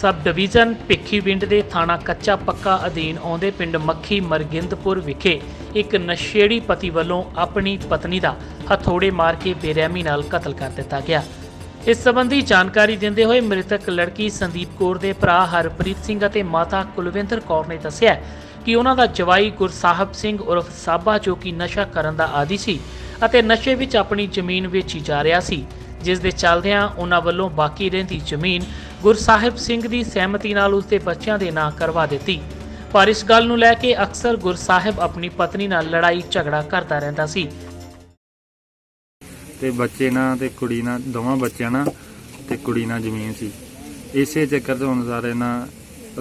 Sub division Bhikhiwind ਦੇ ਥਾਣਾ ਕੱਚਾ ਪੱਕਾ ਅਧੀਨ ਆਉਂਦੇ ਪਿੰਡ ਮੱਖੀ ਮਰਗਿੰਦਪੁਰ ਵਿਖੇ ਇੱਕ ਨਸ਼ੇੜੀ ਪਤੀ ਵੱਲੋਂ ਆਪਣੀ ਪਤਨੀ ਦਾ ਹਥੋੜੇ ਮਾਰ ਕੇ ਬੇਰਹਿਮੀ ਨਾਲ ਕਤਲ ਕਰ ਦਿੱਤਾ ਗਿਆ। ਇਸ ਸੰਬੰਧੀ ਜਾਣਕਾਰੀ ਦਿੰਦੇ ਹੋਏ ਮ੍ਰਿਤਕ ਲੜਕੀ ਸੰਦੀਪ ਕੌਰ ਦੇ ਭਰਾ ਹਰਪ੍ਰੀਤ ਸਿੰਘ ਅਤੇ ਮਾਤਾ ਕੁਲਵਿੰਦਰ ਕੌਰ ਨੇ ਦੱਸਿਆ ਕਿ ਉਹਨਾਂ ਦਾ ਜਵਾਈ ਗੁਰਸਾਹਿਬ ਸਿੰਘ ਉਰਫ ਸਾਬਾ, ਜੋ ਕਿ ਨਸ਼ਾ ਕਰਨ ਦਾ ਆਦੀ ਸੀ ਅਤੇ ਨਸ਼ੇ ਵਿੱਚ ਆਪਣੀ ਜ਼ਮੀਨ ਵੇਚੀ ਜਾ ਰਿਹਾ ਸੀ, ਜਿਸ ਦੇ ਚੱਲਦਿਆਂ ਉਹਨਾਂ ਵੱਲੋਂ ਬਾਕੀ ਰਹਿੰਦੀ ਜ਼ਮੀਨ ਗੁਰਸਾਹਿਬ ਸਿੰਘ ਦੀ ਸਹਿਮਤੀ ਨਾਲ ਉਸਦੇ ਬੱਚਿਆਂ ਦੇ ਨਾਂ ਕਰਵਾ ਦਿੱਤੀ। ਪਰ ਇਸ ਗੱਲ ਨੂੰ ਲੈ ਕੇ ਅਕਸਰ ਗੁਰਸਾਹਿਬ ਆਪਣੀ ਪਤਨੀ ਨਾਲ ਲੜਾਈ ਝਗੜਾ ਕਰਦਾ ਰਹਿੰਦਾ ਸੀ। ਤੇ ਬੱਚੇ ਨਾਲ ਤੇ ਕੁੜੀ ਨਾਲ ਦੋਵਾਂ ਬੱਚਿਆਂ ਨਾਲ ਤੇ ਕੁੜੀ ਨਾਲ ਜ਼ਮੀਨ ਸੀ। ਇਸੇ ਚੱਕਰ ਤੋਂ ਸਾਰੇ ਇਹਨਾਂ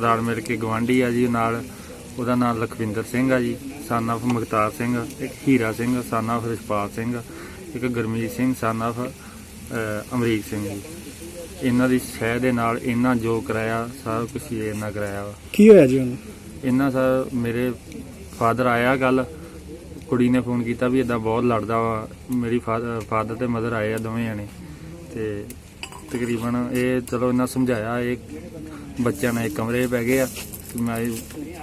ਰਲ ਮਿਲ ਕੇ ਗਵਾਂਢੀ ਆ ਜੀ, ਨਾਲ ਉਹਦਾ ਨਾਮ ਲਖਵਿੰਦਰ ਸਿੰਘ ਆ ਜੀ, son ਆਫ ਮੁਖਤਾਰ ਸਿੰਘ, ਇੱਕ ਹੀਰਾ ਸਿੰਘ, son ਆਫ ਰਿਸ਼ਪਾਲ ਸਿੰਘ, ਇੱਕ ਗੁਰਮੀਤ ਸਿੰਘ, son ਆਫ ਅਮਰੀਕ ਸਿੰਘ ਜੀ। ਇਹਨਾਂ ਦੀ ਸ਼ਹਿ ਦੇ ਨਾਲ ਇਹਨਾਂ ਜੋ ਕਰਾਇਆ ਸਾਰਾ ਕੁਝ ਇਹਨਾਂ ਕਰਾਇਆ ਵਾ। ਕੀ ਹੋਇਆ ਜੀ ਉਹਨੂੰ ਇਹਨਾਂ ਸਰ ਮੇਰੇ ਫਾਦਰ ਆਇਆ ਕੱਲ ਕੁੜੀ ਨੇ ਫੋਨ ਕੀਤਾ ਵੀ ਇਦਾਂ ਬਹੁਤ ਲੜਦਾ ਵਾ। ਮੇਰੀ ਫਾਦਰ ਤੇ ਮਦਰ ਆਏ ਆ ਦੋਵੇਂ ਜਣੇ। ਤੇ ਤਕਰੀਬਨ ਇਹ ਚਲੋ ਇਹਨਾਂ ਸਮਝਾਇਆ ਇਹ ਬੱਚਿਆਂ ਨੇ ਇੱਕ ਕਮਰੇ 'ਚ ਪੈ ਗਏ ਆ। ਮੈਂ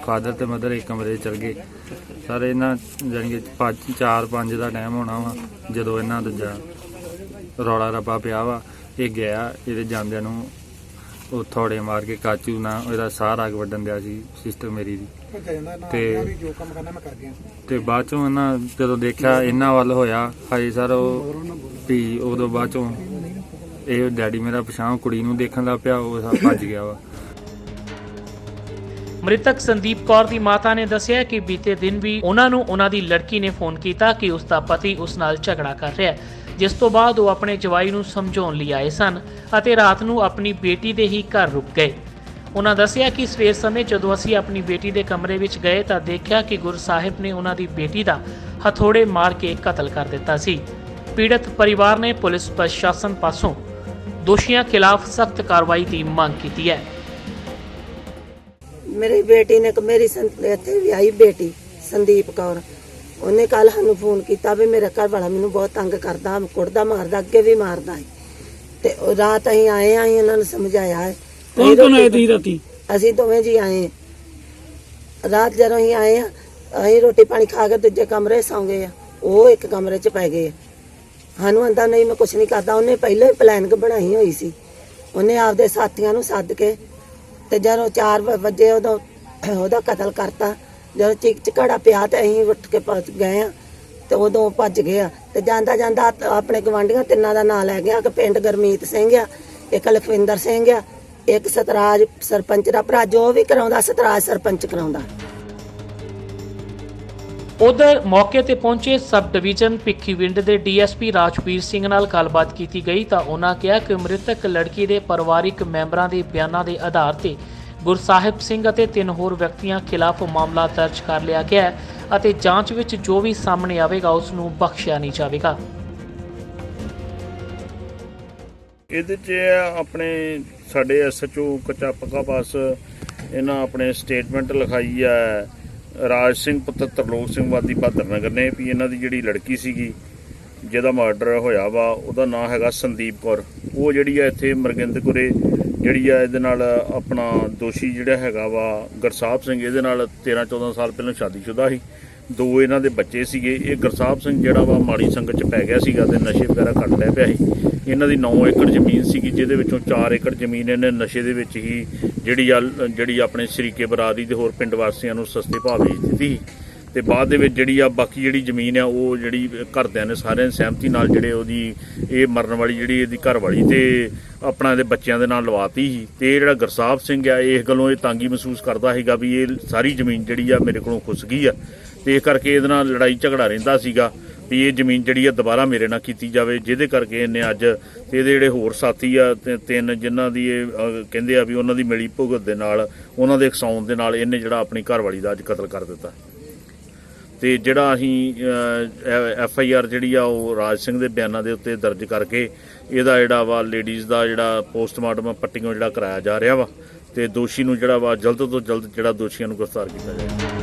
ਫਾਦਰ ਤੇ ਮਦਰ ਇੱਕ ਕਮਰੇ 'ਚ ਚਲ ਗਏ। ਸਾਰੇ ਇਹਨਾਂ ਜਾਣੀ ਕਿ 4 5 ਦਾ ਟਾਈਮ ਹੋਣਾ ਵਾ ਜਦੋਂ ਇਹਨਾਂ ਦੂਜਾ ਰੌਲਾ ਰੱਪਾ ਪਿਆ ਵਾ ਇਹ ਗਿਆ ਇਹਦੇ ਜਾਂਦਿਆਂ ਨੂੰ ਉਹ ਥੋੜੇ ਮਾਰ ਕੇ ਕਾਚੂ ਨਾ ਉਹਦਾ ਸਾਹ ਰਾਗ ਵੱਢਣ ਦਿਆ ਸੀ ਸਿਸਟਰ ਮੇਰੀ ਦੀ। ਤੇ ਜੋ ਕੰਮ ਕਰਨਾ ਮੈਂ ਕਰ ਗਿਆ ਤੇ ਬਾਅਦ ਚੋਂ ਇਹਨਾਂ ਜਦੋਂ ਦੇਖਿਆ ਇਹਨਾਂ ਵੱਲ ਹੋਇਆ ਹਜੇ ਸਰ ਉਹ ਵੀ ਉਦੋਂ ਬਾਅਦ ਚੋਂ ਇਹ ਡੈਡੀ ਮੇਰਾ ਪਛਾਣ ਕੁੜੀ ਨੂੰ ਦੇਖਣ ਦਾ ਪਿਆ ਉਹ ਭੱਜ ਗਿਆ ਵਾ। ਮ੍ਰਿਤਕ ਸੰਦੀਪ ਕੌਰ ਦੀ ਮਾਤਾ ਨੇ ਦੱਸਿਆ ਕਿ ਬੀਤੇ ਦਿਨ ਵੀ ਉਹਨਾਂ ਨੂੰ ਉਹਨਾਂ ਦੀ ਲੜਕੀ ਨੇ ਫੋਨ ਕੀਤਾ ਕਿ ਉਸ ਦਾ ਪਤੀ ਉਸ ਨਾਲ ਝਗੜਾ ਕਰ ਰਿਹਾ ਹੈ। ਜਿਸ ਤੋਂ ਬਾਅਦ ਉਹ ਆਪਣੇ ਜਵਾਈ ਨੂੰ ਸਮਝਾਉਣ ਲਈ ਆਏ ਸਨ ਅਤੇ ਰਾਤ ਨੂੰ ਆਪਣੀ ਬੇਟੀ ਦੇ ਹੀ ਘਰ ਰੁਕ ਗਏ। ਉਹਨਾਂ ਦੱਸਿਆ ਕਿ ਸਵੇਰ ਸਮੇਂ ਜਦੋਂ ਅਸੀਂ ਆਪਣੀ ਬੇਟੀ ਦੇ ਕਮਰੇ ਵਿੱਚ ਗਏ ਤਾਂ ਦੇਖਿਆ ਕਿ ਗੁਰਸਾਹਿਬ ਨੇ ਉਹਨਾਂ ਦੀ ਬੇਟੀ ਦਾ ਹਥੋੜੇ ਮਾਰ ਕੇ ਕਤਲ ਕਰ ਦਿੱਤਾ ਸੀ। ਪੀੜਤ ਪਰਿਵਾਰ ਨੇ ਪੁਲਿਸ ਪ੍ਰਸ਼ਾਸਨ ਪਾਸੋਂ ਦੋਸ਼ੀਆਂ ਖਿਲਾਫ ਸਖਤ ਕਾਰਵਾਈ ਦੀ ਮੰਗ ਕੀਤੀ ਹੈ। ਮੇਰੀ ਬੇਟੀ ਨੇ ਮੇਰੀ ਸੰ- ਇੱਥੇ ਵਿਆਹੀ ਬੇਟੀ ਸੰਦੀਪ ਕੌਰ। ਉਹਨੇ ਕੱਲ ਸਾਨੂੰ ਫੋਨ ਕੀਤਾ ਵੀ ਮੇਰਾ ਘਰ ਵਾਲਾ ਮੈਨੂੰ ਬਹੁਤ ਤੰਗ ਕਰਦਾ ਕੁੱਟਦਾ ਮਾਰਦਾ ਅੱਗੇ ਵੀ ਮਾਰਦਾ ਹੈ। ਤੇ ਉਹ ਰਾਤ ਅਸੀਂ ਆਏ ਆਂ ਇਹਨਾਂ ਨੂੰ ਸਮਝਾਇਆ ਹੈ। ਕੌਣ ਕੌਣ ਆਏ ਤੁਸੀਂ ਰਾਤੀ? ਅਸੀਂ ਦੋਵੇਂ ਜੀ ਆਏ। ਰਾਤ ਜਦੋਂ ਅਸੀਂ ਆਏ ਆ ਅਸੀਂ ਰੋਟੀ ਪਾਣੀ ਖਾ ਕੇ ਦੂਜੇ ਕਮਰੇ ਸੌਂ ਗਏ ਆ ਉਹ ਇੱਕ ਕਮਰੇ 'ਚ ਪੈ ਗਏ। ਸਾਨੂੰ ਆਂਦਾ ਨਹੀਂ ਮੈਂ ਕੁਝ ਨਹੀਂ ਕਰਦਾ। ਉਹਨੇ ਪਹਿਲਾਂ ਹੀ ਪਲਾਨਿੰਗ ਬਣਾਈ ਹੋਈ ਸੀ। ਉਹਨੇ ਆਪਦੇ ਸਾਥੀਆਂ ਨੂੰ ਸੱਦ ਕੇ ਤੇ ਜਦੋਂ 4 ਵਜੇ ਉਦੋਂ ਉਹਦਾ ਕਤਲ ਕਰਤਾ ਜਦੋਂ ਚੀਕ ਚਿਕਾੜਾ ਪਿਆ ਤੇ ਅਸੀਂ ਉੱਠ ਕੇ ਭੱਜ ਗਏ ਆ ਤੇ ਉਦੋਂ ਭੱਜ ਗਏ ਤੇ ਜਾਂਦਾ ਜਾਂਦਾ ਆਪਣੇ ਗਵਾਂਢੀਆਂ ਤਿੰਨਾਂ ਦਾ ਨਾਂ ਲੈ ਗਿਆ ਕਿ ਪਿੰਡ ਗਰਮੀਤ ਸਿੰਘ ਆ, ਇੱਕ ਲਖਵਿੰਦਰ ਸਿੰਘ ਆ, ਇੱਕ ਸਤਰਾਜ ਸਰਪੰਚ ਦਾ ਭਰਾ, ਜੋ ਵੀ ਕਰਾਉਂਦਾ ਸਤਰਾਜ ਸਰਪੰਚ ਕਰਾਉਂਦਾ। ਉਧਰ ਮੌਕੇ ਤੇ ਪਹੁੰਚੇ ਸਬ ਡਿਵੀਜ਼ਨ ਭਿੱਖੀਵਿੰਡ ਦੇ ਡੀਐਸਪੀ ਰਾਜਵੀਰ ਸਿੰਘ ਨਾਲ ਗੱਲਬਾਤ ਕੀਤੀ ਗਈ ਤਾਂ ਉਹਨਾਂ ਕਿਹਾ ਕਿ ਮ੍ਰਿਤਕ ਲੜਕੀ ਦੇ ਪਰਿਵਾਰਿਕ ਮੈਂਬਰਾਂ ਦੇ ਬਿਆਨਾਂ ਦੇ ਆਧਾਰ ਤੇ ਗੁਰਸਾਹਿਬ ਸਿੰਘ ਅਤੇ ਤਿੰਨ ਹੋਰ ਵਿਅਕਤੀਆਂ ਖਿਲਾਫ ਮਾਮਲਾ ਦਰਜ ਕਰ ਲਿਆ ਗਿਆ ਹੈ ਅਤੇ ਜਾਂਚ ਵਿੱਚ ਜੋ ਵੀ ਸਾਹਮਣੇ ਆਵੇਗਾ, ਉਸ ਨੂੰ ਬਖਸ਼ਿਆ ਨਹੀਂ ਜਾਵੇਗਾ। ਇਹਦੇ 'ਚ ਆਪਣੇ ਸਾਡੇ ਐਸਐਚਓ ਕੱਚਾ ਪੱਕਾ ਪਾਸ ਇਹਨਾਂ ਆਪਣੇ ਸਟੇਟਮੈਂਟ ਲਿਖਾਈ ਹੈ ਰਾਜ ਸਿੰਘ ਪੁੱਤਰ ਤਰਲੋਕ ਸਿੰਘ ਵਾਦੀ ਬਹਾਦਰ ਨਗਰ ਨੇ ਵੀ ਇਹਨਾਂ ਦੀ ਜਿਹੜੀ ਲੜਕੀ ਸੀਗੀ ਜਿਹਦਾ ਮਰਡਰ ਹੋਇਆ ਵਾ, ਉਹਦਾ ਨਾਮ ਹੈਗਾ ਸੰਦੀਪ ਕੌਰ। ਉਹ ਜਿਹੜੀ ਆ ਇੱਥੇ ਮਰਗਿੰਦਪੁਰੇ ਜਿਹੜੀ ਆ ਇਹਦੇ ਨਾਲ ਆਪਣਾ ਦੋਸ਼ੀ ਜਿਹੜਾ ਹੈਗਾ ਵਾ ਗੁਰਸਾਹਿਬ ਸਿੰਘ, ਇਹਦੇ ਨਾਲ 13 14 ਸਾਲ ਪਹਿਲਾਂ ਸ਼ਾਦੀशुदा ਸੀ। ਦੋ ਇਹਨਾਂ ਦੇ ਬੱਚੇ ਸੀਗੇ। ਇਹ ਗੁਰਸਾਹਿਬ ਸਿੰਘ ਜਿਹੜਾ ਵਾ ਮਾੜੀ ਸੰਗਤ ਚ ਪੈ ਗਿਆ ਸੀਗਾ ਤੇ ਨਸ਼ੇ ਵਗੈਰਾ ਕੱਟ ਲਿਆ ਪਿਆ ਸੀ। ਇਹਨਾਂ ਦੀ 9 ਏਕੜ ਜ਼ਮੀਨ ਸੀਗੀ, ਜਿਹਦੇ ਵਿੱਚੋਂ 4 ਏਕੜ ਜ਼ਮੀਨ ਇਹਨੇ ਨਸ਼ੇ ਦੇ ਵਿੱਚ ਹੀ ਜਿਹੜੀ ਆ, ਜਿਹੜੀ ਆਪਣੇ ਸ਼ਰੀਕੇ ਬਰਾਦਰੀ ਦੇ ਹੋਰ ਪਿੰਡ ਵਾਸੀਆਂ ਨੂੰ ਸਸਤੇ ਭਾਅ ਵੇਚ ਦਿੱਤੀ ਸੀ। ਤੇ ਬਾਅਦ ਦੇ ਵਿੱਚ ਜਿਹੜੀ ਆ ਬਾਕੀ ਜਿਹੜੀ ਜ਼ਮੀਨ ਆ, ਉਹ ਜਿਹੜੀ ਘਰਦਿਆਂ ਨੇ ਸਾਰਿਆਂ ਦੀ ਸਹਿਮਤੀ ਨਾਲ ਜਿਹੜੇ ਉਹਦੀ ਇਹ ਮਰਨ ਵਾਲੀ ਜਿਹੜੀ ਇਹਦੀ ਘਰ ਵਾਲੀ ਤੇ ਆਪਣਾ ਇਹਦੇ ਬੱਚਿਆਂ ਦੇ ਨਾਲ ਲਵਾਤੀ ਸੀ। ਤੇ ਇਹ ਜਿਹੜਾ ਗੁਰਸਾਹਿਬ ਸਿੰਘ ਆ ਇਸ ਗੱਲੋਂ ਇਹ ਤੰਗੀ ਮਹਿਸੂਸ ਕਰਦਾ ਸੀਗਾ ਵੀ ਇਹ ਸਾਰੀ ਜ਼ਮੀਨ ਜਿਹੜੀ ਆ ਮੇਰੇ ਕੋਲੋਂ ਖੁੱਸ ਗਈ ਆ। ਤੇ ਇਸ ਕਰਕੇ ਇਹਦੇ ਨਾਲ ਲੜਾਈ ਝਗੜਾ ਰਹਿੰਦਾ ਸੀਗਾ ਵੀ ਇਹ ਜ਼ਮੀਨ ਜਿਹੜੀ ਆ ਦੁਬਾਰਾ ਮੇਰੇ ਨਾਲ ਕੀਤੀ ਜਾਵੇ, ਜਿਹਦੇ ਕਰਕੇ ਇਹਨੇ ਅੱਜ ਤੇ ਇਹਦੇ ਜਿਹੜੇ ਹੋਰ ਸਾਥੀ ਆ, ਤੇ ਤਿੰਨ ਜਿਨ੍ਹਾਂ ਦੀ ਇਹ ਕਹਿੰਦੇ ਆ ਵੀ ਉਹਨਾਂ ਦੀ ਮਿਲੀ ਭੁਗਤ ਦੇ ਨਾਲ, ਉਹਨਾਂ ਦੇ ਉਕਸਾਉਣ ਦੇ ਨਾਲ ਇਹਨੇ ਜਿਹੜਾ ਆਪਣੀ ਘਰਵਾਲੀ ਦਾ ਅੱਜ ਕਤਲ ਕਰ ਦਿੱਤਾ। ਤੇ ਜਿਹੜਾ ਅਸੀਂ ਐਫ ਆਈ ਆਰ ਜਿਹੜੀ ਆ ਉਹ ਰਾਜ ਸਿੰਘ ਦੇ ਬਿਆਨਾਂ ਦੇ ਉੱਤੇ ਦਰਜ ਕਰਕੇ ਇਹਦਾ ਜਿਹੜਾ ਵਾ ਲੇਡੀਜ਼ ਦਾ ਜਿਹੜਾ ਪੋਸਟਮਾਰਟਮ ਪੱਟੀਆਂ ਜਿਹੜਾ ਕਰਾਇਆ ਜਾ ਰਿਹਾ ਵਾ ਤੇ ਦੋਸ਼ੀ ਨੂੰ ਜਿਹੜਾ ਵਾ ਜਲਦ ਤੋਂ ਜਲਦ ਜਿਹੜਾ ਦੋਸ਼ੀਆਂ ਨੂੰ ਗ੍ਰਿਫਤਾਰ ਕੀਤਾ ਜਾਏ।